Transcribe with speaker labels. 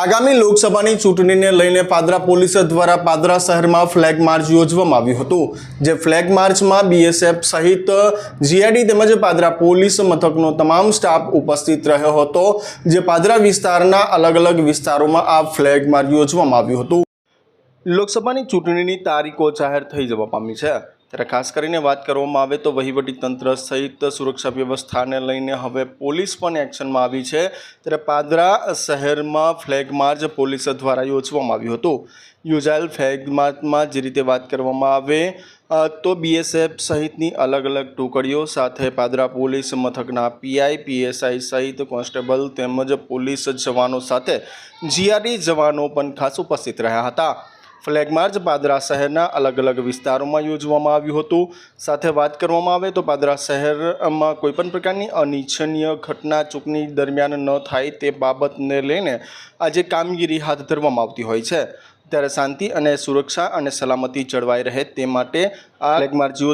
Speaker 1: આગામી લોકસભાની ચૂંટણીને લઈને પાદરા પોલીસ દ્વારા પાદરા શહેરમાં ફ્લેગ માર્ચ યોજવામાં આવ્યું હતું, જે ફ્લેગ માર્ચમાં બીએસએફ સહિત જીઆઈડી તેમજ પાદરા પોલીસ મથકનો તમામ સ્ટાફ ઉપસ્થિત રહ્યો હતો, જે પાદરા વિસ્તારના અલગ અલગ વિસ્તારોમાં આ ફ્લેગ માર્ચ યોજવામાં આવ્યું હતું. લોકસભાની ચૂંટણીની તારીખો જાહેર થઈ જવા પામી છે. ત્યારે ખાસ કરીને વાત કરવામાં આવે તો વહીવટી તંત્ર સહિત સુરક્ષા વ્યવસ્થાને લઈને હવે પોલીસ પણ એક્શનમાં આવી છે. ત્યારે પાદરા શહેરમાં ફ્લેગ માર્ચ પોલીસ દ્વારા યોજવામાં આવ્યું હતું. યોજાયેલ ફ્લેગ માર્ચમાં જે રીતે વાત કરવામાં આવે તો બીએસએફ સહિતની અલગ અલગ ટુકડીઓ સાથે પાદરા પોલીસ મથકના પીઆઈ, પીએસઆઈ સહિત કોન્સ્ટેબલ તેમજ પોલીસ જવાનો સાથે જીઆરડી જવાનો પણ ખાસ ઉપસ્થિત રહ્યા હતા. ફ્લેગ માર્ચ પાદરા શહેરના અલગ અલગ વિસ્તારોમાં યોજવામાં આવ્યું હતું. સાથે વાત કરવામાં આવે તો પાદરા શહેરમાં કોઈપણ પ્રકારની અનિચ્છનીય ઘટના ચૂંટણી દરમિયાન ન થાય તે બાબતને લઈને આજે કામગીરી હાથ ધરવામાં આવતી હોય છે. ત્યારે શાંતિ અને સુરક્ષા અને સલામતી જળવાઈ રહે તે માટે આ ફ્લેગ માર્ચ